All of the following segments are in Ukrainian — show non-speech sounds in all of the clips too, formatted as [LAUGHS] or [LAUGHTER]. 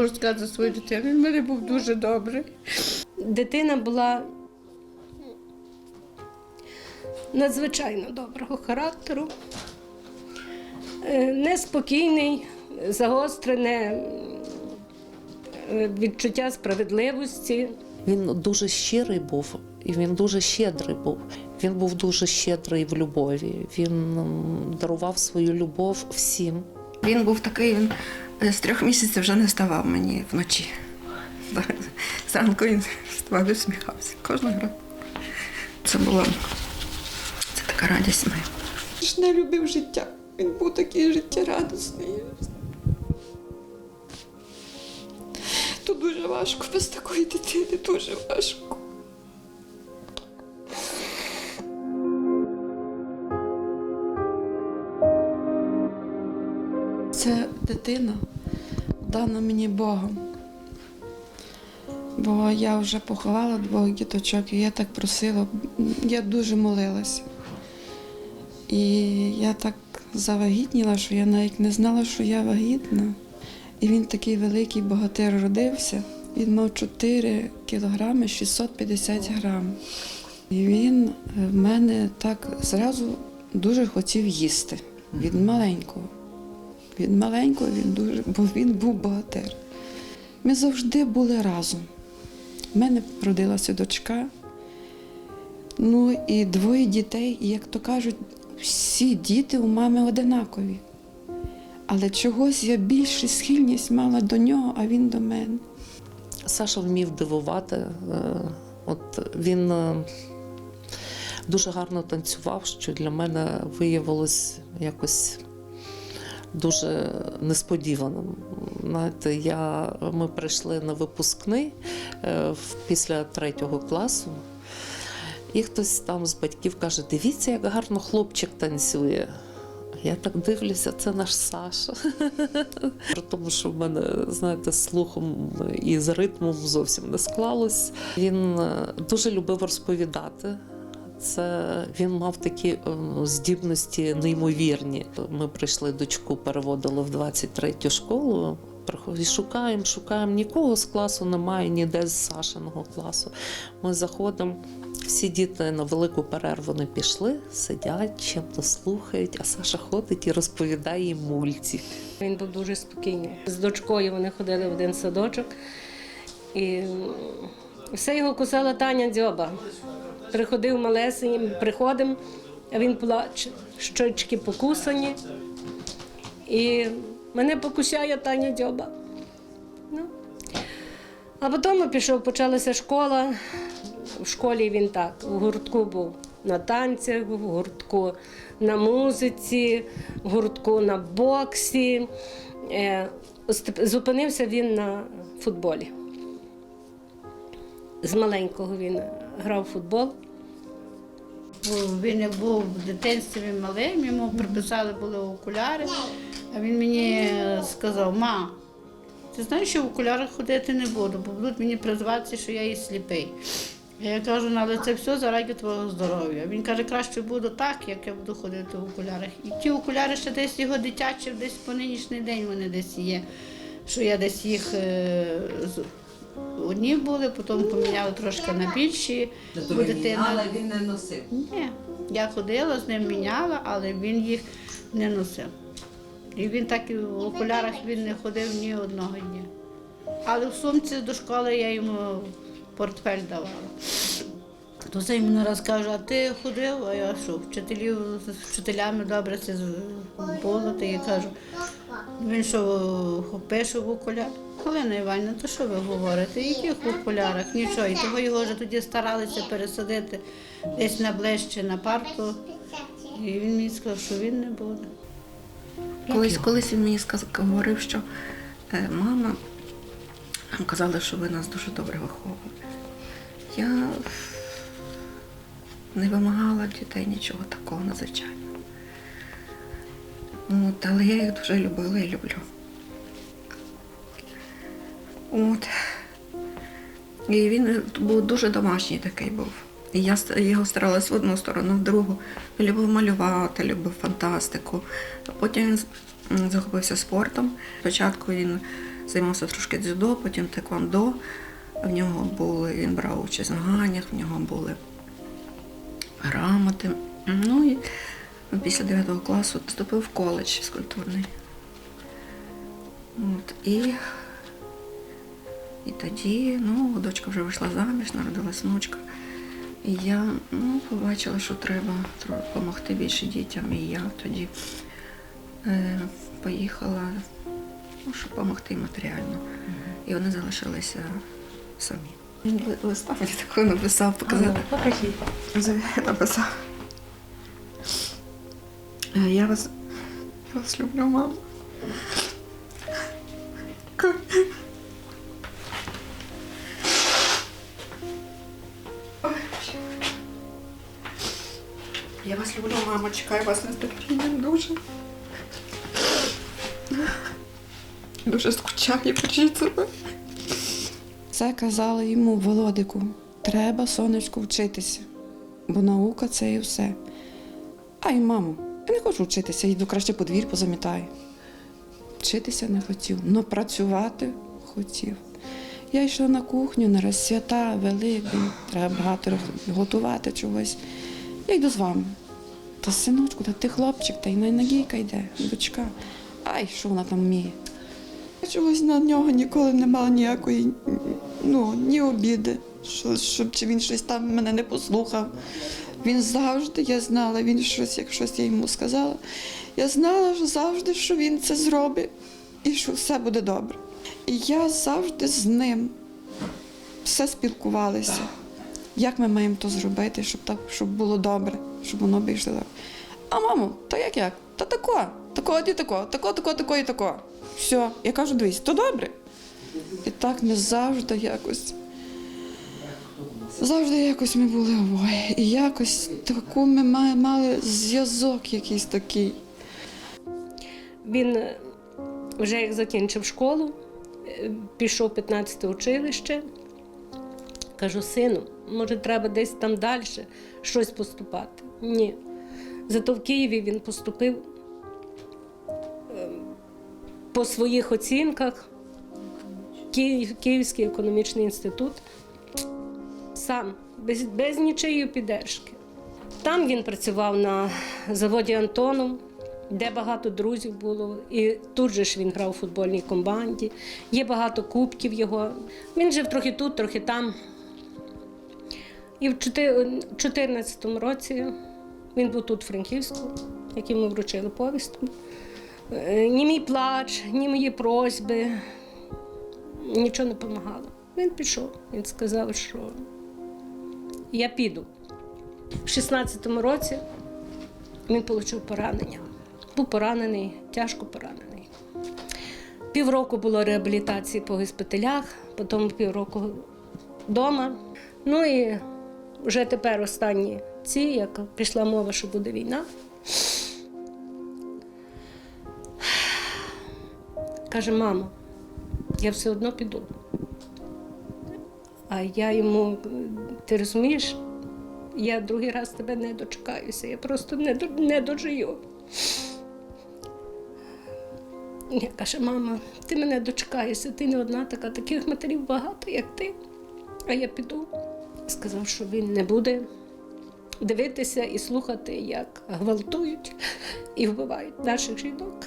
можу сказати за свою дитину. Він в мене був дуже добрий. Дитина була надзвичайно доброго характеру, Е, неспокійний, загострене е, відчуття справедливості. Він дуже щирий був, і він дуже щедрий був. Він був дуже щедрий в любові. Він дарував свою любов всім. Він був такий, він е, з трьох місяців вже не вставав мені вночі. Зранку він вставав і усміхався кожного разу. Це було це така радість моя. ж не любив життя. Він був такий життєрадісний. То дуже важко без такої дитини, дуже важко. Це дитина дана мені Богом. Бо я вже поховала двох діточок, і я так просила, я дуже молилася. І я так завагітніла, що я навіть не знала, що я вагітна. І він такий великий богатир родився. Він мав 4 кілограми 650 грам. І він в мене так зразу дуже хотів їсти від маленького. Від маленького він дуже, бо він був богатир. Ми завжди були разом. У мене родилася дочка, Ну і двоє дітей, і як то кажуть, всі діти у мами одинакові. Але чогось я більше схильність мала до нього, а він до мене. Саша вмів дивувати. Е, От він е, дуже гарно танцював, що для мене виявилось якось дуже несподіваним. Знаєте, я, ми прийшли на випускний е, після третього класу, і хтось там з батьків каже: дивіться, як гарно хлопчик танцює. Я так дивлюся, це наш Саша. При [LAUGHS] тому, що в мене, знаєте, слухом і з ритмом зовсім не склалось. Він е, дуже любив розповідати. Це він мав такі е, здібності неймовірні. Ми прийшли дочку, переводили в 23-ю школу. Приходить, шукаємо, шукаємо. Нікого з класу немає, ніде з Сашиного класу. Ми заходимо. Всі діти на велику перерву не пішли, сидять, чим-то слухають, а Саша ходить і розповідає їм мультик. Він був дуже спокійний. З дочкою вони ходили в один садочок. І все його кусала Таня дзьоба. Приходив малесенький, приходимо, він плаче, щочки покусані. І мене покусяє Таня дзьоба. Ну. А потім пішов, почалася школа. В школі він так, в гуртку був на танцях, в гуртку на музиці, в гуртку на боксі. Е, Зупинився він на футболі. З маленького він грав в футбол. Він був в дитинстві малим, йому приписали були окуляри, а він мені сказав, ма, ти знаєш, що в окулярах ходити не буду, бо будуть мені призватися, що я і сліпий. Я кажу, ну, але це все заради твого здоров'я. Він каже, краще буду так, як я буду ходити в окулярах. І ті окуляри ще десь його дитячі, десь по нинішній день вони десь є. Що я десь їх е, одні були, потім поміняли трошки на більші. Але дитина- він не носив. ні, я ходила з ним, міняла, але він їх не носив. І він так і в окулярах він не ходив ні одного дня. Але в сумці до школи я йому портфель давала. То це йому раз каже, а ти ходив, а я що, вчителів з вчителями добре це було, то я кажу, він що пише в окуляр? Галина Іванівна, то що ви говорите? Яких в окулярах? Нічого. І того його вже тоді старалися пересадити десь на ближче на парту. І він мені сказав, що він не буде. Колись, колись він мені сказ- говорив, що е, мама, нам казали, що ви нас дуже добре виховували. Я не вимагала дітей нічого такого надзвичайного. От, але я їх дуже любила і люблю. От. І він був дуже домашній такий був. І я його старалась в одну сторону, в другу. Любив малювати, любив фантастику. Потім він захопився спортом. Спочатку він займався трошки дзюдо, потім теквондо. В нього були, він брав участь в змаганнях, в нього були грамоти. Ну і після 9 класу вступив в коледж фізкультурний. От, і, і тоді ну, дочка вже вийшла заміж, народилась внучка. І я ну, побачила, що треба допомогти більше дітям. І я тоді е, поїхала, ну, щоб допомогти матеріально. І вони залишилися самі. Він ли- листа мені такого написав, показав. Покажіть. [LAUGHS] Написав. Е, Я вас, я вас люблю, мама. Ой, Боже. Я вас люблю, мама, чекаю вас на терпінням дуже. Дуже скучаю, почіть себе. Це казали йому Володику. Треба, сонечку, вчитися, бо наука це і все. Ай, мамо, я не хочу вчитися, йду краще подвір позамітаю. Вчитися не хотів, але працювати хотів. Я йшла на кухню на раз свята, великий, треба багато готувати чогось. Я йду з вами. Та синочку, та ти хлопчик, та й на Нагійка йде, дочка. Ай, що вона там вміє? Чогось на нього ніколи не мала ніякої ну, ні обіди, що, щоб чи він щось там мене не послухав. Він завжди, я знала, він щось, як щось я йому сказала. Я знала що завжди, що він це зробить і що все буде добре. І я завжди з ним все спілкувалися. Як ми маємо то зробити, щоб так, щоб було добре, щоб воно вийшло так. А мамо, то як як? Та тако, тако, і тако, тако, тако, тако і тако. Все, я кажу, дивись, то добре. І так ми завжди якось. Завжди якось ми були обоє. І якось таку ми мали зв'язок якийсь такий. Він е, вже як закінчив школу, е, пішов 15 училище. Кажу, сину, може, треба десь там далі щось поступати. Ні. Зато в Києві він поступив по своїх оцінках Київ, Київський економічний інститут. Сам, без, без нічиєї піддержки. Там він працював на заводі Антоном, де багато друзів було. І тут же ж він грав у футбольній команді. Є багато кубків його. Він жив трохи тут, трохи там. І в 2014 році він був тут, в Франківську, як йому вручили повістку. Е, Ні мій плач, ні мої просьби, нічого не допомагало. Він пішов. Він сказав, що я піду. В 16-му році він отримав поранення. Був поранений, тяжко поранений. Півроку було реабілітації по госпіталях, потім півроку вдома. Ну і вже тепер останні ці, як пішла мова, що буде війна. Каже, мамо, я все одно піду. А я йому, ти розумієш, я другий раз тебе не дочекаюся, я просто не, не дожию. Я каже, мама, ти мене дочекаєшся, ти не одна така, таких матерів багато, як ти. А я піду. Сказав, що він не буде дивитися і слухати, як гвалтують і вбивають наших жінок.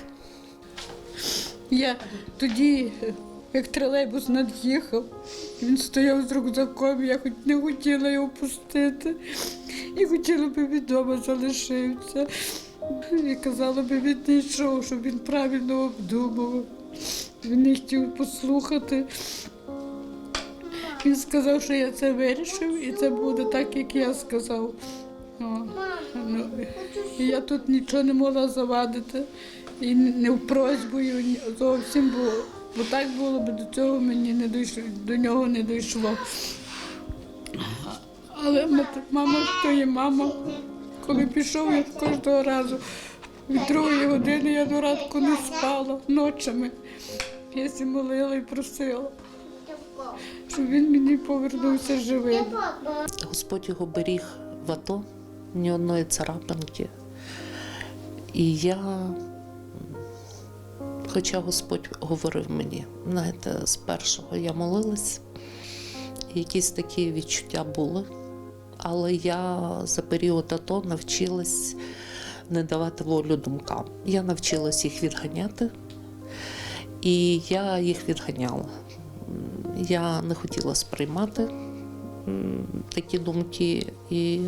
Я тоді, як тролейбус над'їхав, він стояв з рюкзаком, я хоч не хотіла його пустити. І хотіла би він залишився. І казала би він не йшов, щоб він правильно обдумував. Він не хотів послухати. Він сказав, що я це вирішив, і це буде так, як я сказав. О, ну, і я тут нічого не могла завадити. І не в просьбою зовсім було. Бо так було б до цього мені не дійшло, до нього не дійшло. Але мама то є мама. Коли пішов, я кожного разу від другої години я до ранку не спала ночами. Я сі молила і просила, щоб він мені повернувся живим. Господь його беріг в АТО, ні одної царапинки. І я Хоча Господь говорив мені, знаєте, з першого я молилась, якісь такі відчуття були. Але я за період АТО навчилась не давати волю думкам. Я навчилась їх відганяти, і я їх відганяла. Я не хотіла сприймати такі думки, і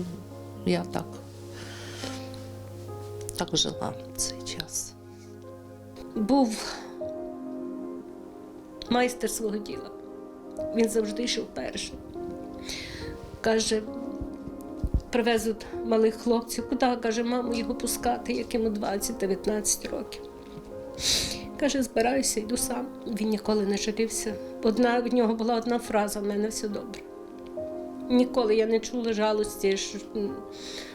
я так, так жила цей час. Був майстер свого діла. Він завжди йшов першим. Каже, привезуть малих хлопців. Куди? Каже, маму його пускати, як йому 20-19 років. Каже, збираюся, йду сам. Він ніколи не жалівся. Одна в нього була одна фраза: в мене все добре. Ніколи я не чула жалості, що,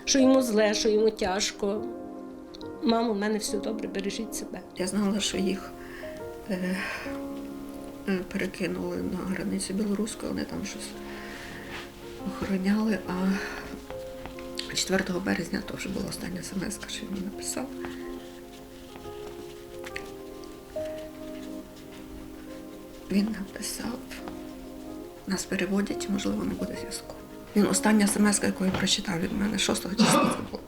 що йому зле, що йому тяжко. Мамо, в мене все добре, бережіть себе. Я знала, що їх е, е, перекинули на границю білоруську, вони там щось охороняли. А 4 березня то вже була остання смс, що він написав. Він написав, нас переводять, можливо, не буде зв'язку. Він остання смс, яку я прочитав від мене, 6 числа це було.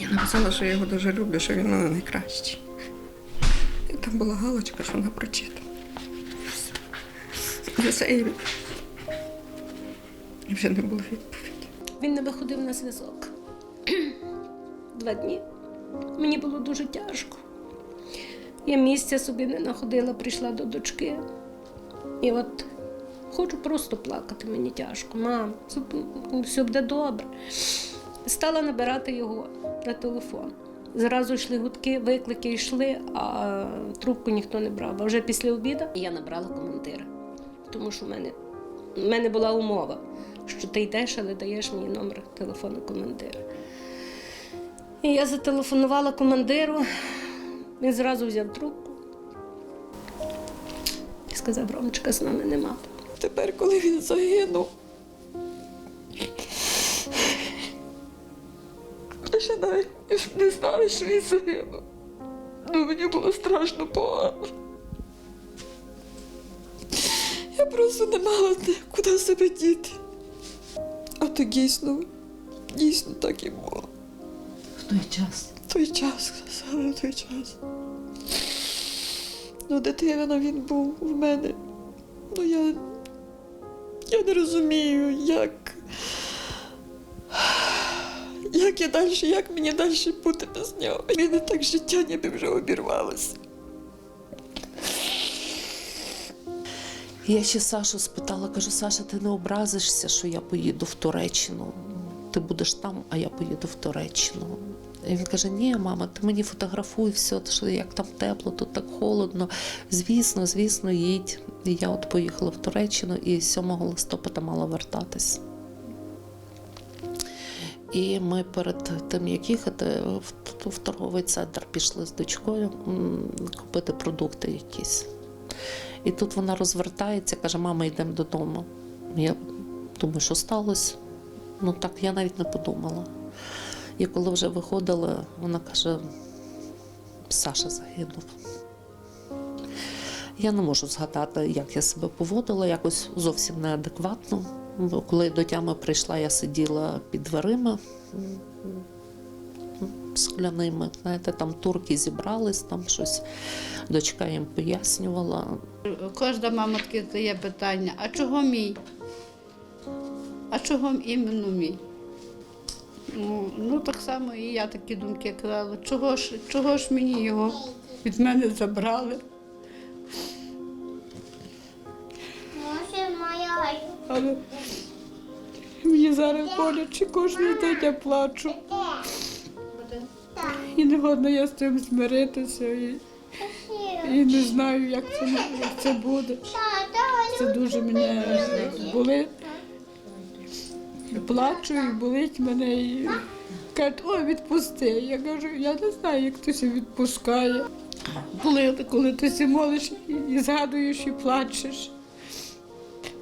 Я написала, що я його дуже люблю, що він мене найкращий. І там була галочка, що вона прочитала. І все, і... вже не було відповіді. Він не виходив на зв'язок. [CLEARS THROAT] Два дні. Мені було дуже тяжко. Я місця собі не знаходила, прийшла до дочки. І от хочу просто плакати, мені тяжко. Мам, все буде добре. Стала набирати його на телефон. Зразу йшли гудки, виклики йшли, а трубку ніхто не брав. А вже після обіду я набрала командира, тому що в мене, в мене була умова, що ти йдеш, але даєш мені номер телефону командира. І я зателефонувала командиру, він зразу взяв трубку і сказав, Ромочка, з нами нема. Тепер, коли він загинув, ще навіть не знали, що він загинув. Ну, мені було страшно погано. Я просто не мала де, куди себе діти. А то дійсно, дійсно так і було. В той час. В той час, саме в той час. Ну, дитина він був в мене. Ну, я, я не розумію, як. Як я далі, як мені далі бути без нього? Мене так життя ніби вже обірвалося. Я ще Сашу спитала, кажу, Саша, ти не образишся, що я поїду в Туреччину. Ти будеш там, а я поїду в Туреччину. І він каже: Ні, мама, ти мені фотографуй все, що як там тепло, тут так холодно. Звісно, звісно, їдь. І я от поїхала в Туреччину і 7 листопада мала вертатись. І ми перед тим, як їхати, в, торговий центр пішли з дочкою купити продукти якісь. І тут вона розвертається, каже: мама, йдемо додому. Я думаю, що сталося? Ну так, я навіть не подумала. І коли вже виходила, вона каже: Саша загинув. Я не можу згадати, як я себе поводила, якось зовсім неадекватно. Бо Коли до тями прийшла, я сиділа під дверима скляними. Знаєте, там турки зібрались, там щось дочка їм пояснювала. Кожна мама таке задає питання, а чого мій? А чого іменно мій? Ну, ну так само і я такі думки казала, чого ж, чого ж мені його від мене забрали? Може, моя Але мені зараз боляче кожен день я плачу. І не годна я з цим змиритися. І, і не знаю, як це, як це буде. Це дуже мене болить. Плачу і болить мене. І кажуть, ой, відпусти. Я кажу, я не знаю, як хтось відпускає. Болить, коли ти молиш і згадуєш і плачеш.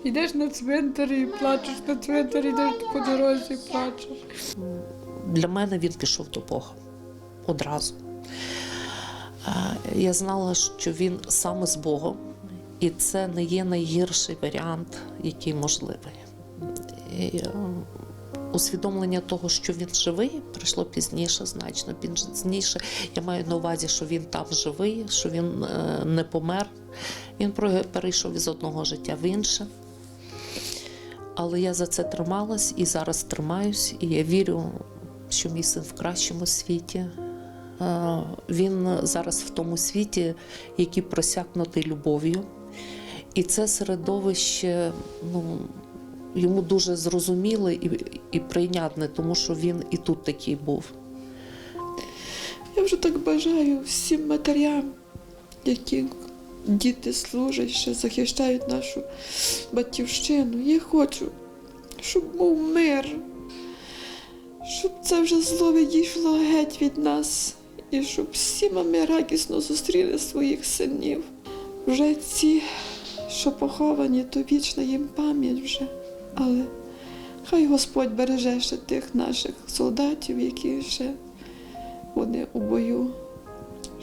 Йдеш на цвинтар і плачеш на цвинтар, йдеш по дорозі і плачеш. для мене він пішов до Бога одразу. Я знала, що він саме з Богом, і це не є найгірший варіант, який можливий. І, е, усвідомлення того, що він живий, прийшло пізніше, значно пізніше. Я маю на увазі, що він там живий, що він е, не помер. Він перейшов із одного життя в інше. Але я за це трималась і зараз тримаюсь, і я вірю, що мій син в кращому світі. Е, Він зараз в тому світі, який просякнутий любов'ю. І це середовище ну, йому дуже зрозуміле і, і прийнятне, тому що він і тут такий був. Я вже так бажаю всім матерям, які діти служать, ще захищають нашу батьківщину. Я хочу, щоб був мир, щоб це вже зло відійшло геть від нас, і щоб всі мами радісно зустріли своїх синів. Вже ці, що поховані, то вічна їм пам'ять вже. Але хай Господь береже ще тих наших солдатів, які ще вони у бою,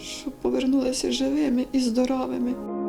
щоб повернулися живими і здоровими.